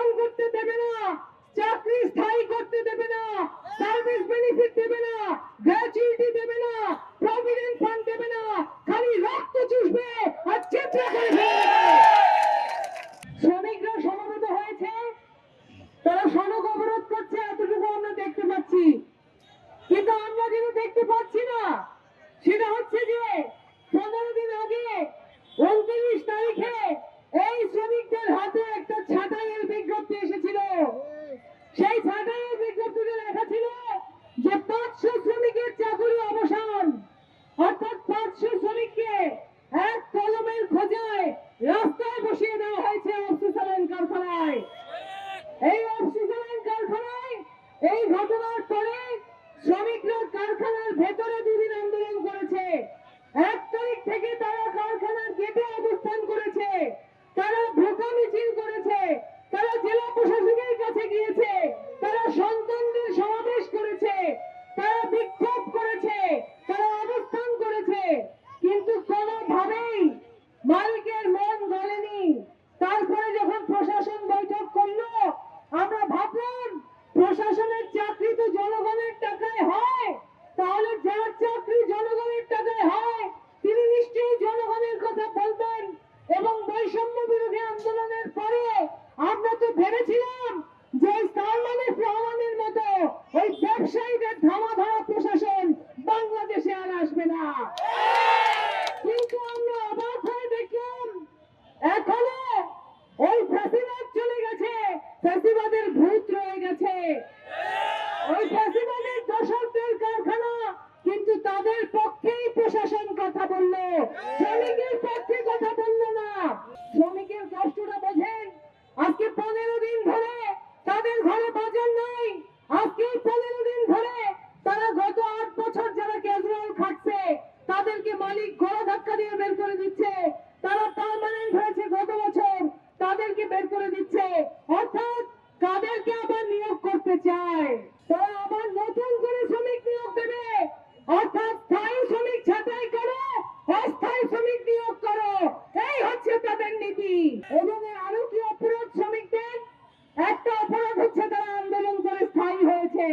গঠন করতে দেবে না, চাকরি স্থায়ী করতে দেবে না সার্ভিস বেনিফিট দেবে না গ্র্যাচুইটি দেবে না প্রভিডেন্ট ফান্ড দেবে না, খালি রক্ত চুষবে আর চেপড়া করে ফেলে দেবে। শ্রমিকরা সমবেত হয়েছে, তারা সড়ক অবরোধ করছে, এতটুকু আমরা দেখতে পাচ্ছি কিন্তু আমরা যেটা দেখতে পাচ্ছি না Yeah. জনগণের টাকায় হয়, তাহলে যার চাকরি জনগণের টাকায় হয়, তিনি নিশ্চয়ই জনগণের কথা বলবেন এবং বৈষম্য বিরোধী আন্দোলনের পরে আমরা তো ভেবেছিলাম যে সালমানের রহমানের মতো ওই ব্যবসায়ীদের ধামা ধরা প্রশাসন বাংলাদেশে আর আসবে না। কিন্তু আমরা অবাক হয়ে দেখলাম, এখনও ওই ফ্যাসিবাদ চলে গেছে, ফ্যাসিবাদের ভূত রয়ে গেছে। ওই ফ্যাসিবাদের অর্থাৎ স্থায়ী শ্রমিক ছাঁটাই করো, অস্থায়ী শ্রমিক নিয়োগ করো। এই হচ্ছে তাদের নীতি। এবং আরও কি অপরাধ শ্রমিকদের একটা অপরাধ হচ্ছে তারা আন্দোলন করে স্থায়ী হয়েছে।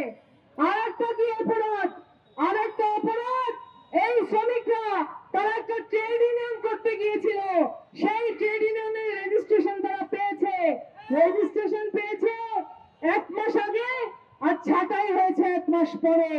আর একটা কি অপরাধ? আর একটা অপরাধ? এই শ্রমিকরা, তারা একটা ট্রেড ইউনিয়ন করতে গিয়েছিল। সেই ট্রেড ইউনিয়নের রেজিস্ট্রেশন তারা পেয়েছে। রেজিস্ট্রেশন পেয়েছে এক মাস আগে, আর ছাঁটাই হয়েছে এক মাস পরে।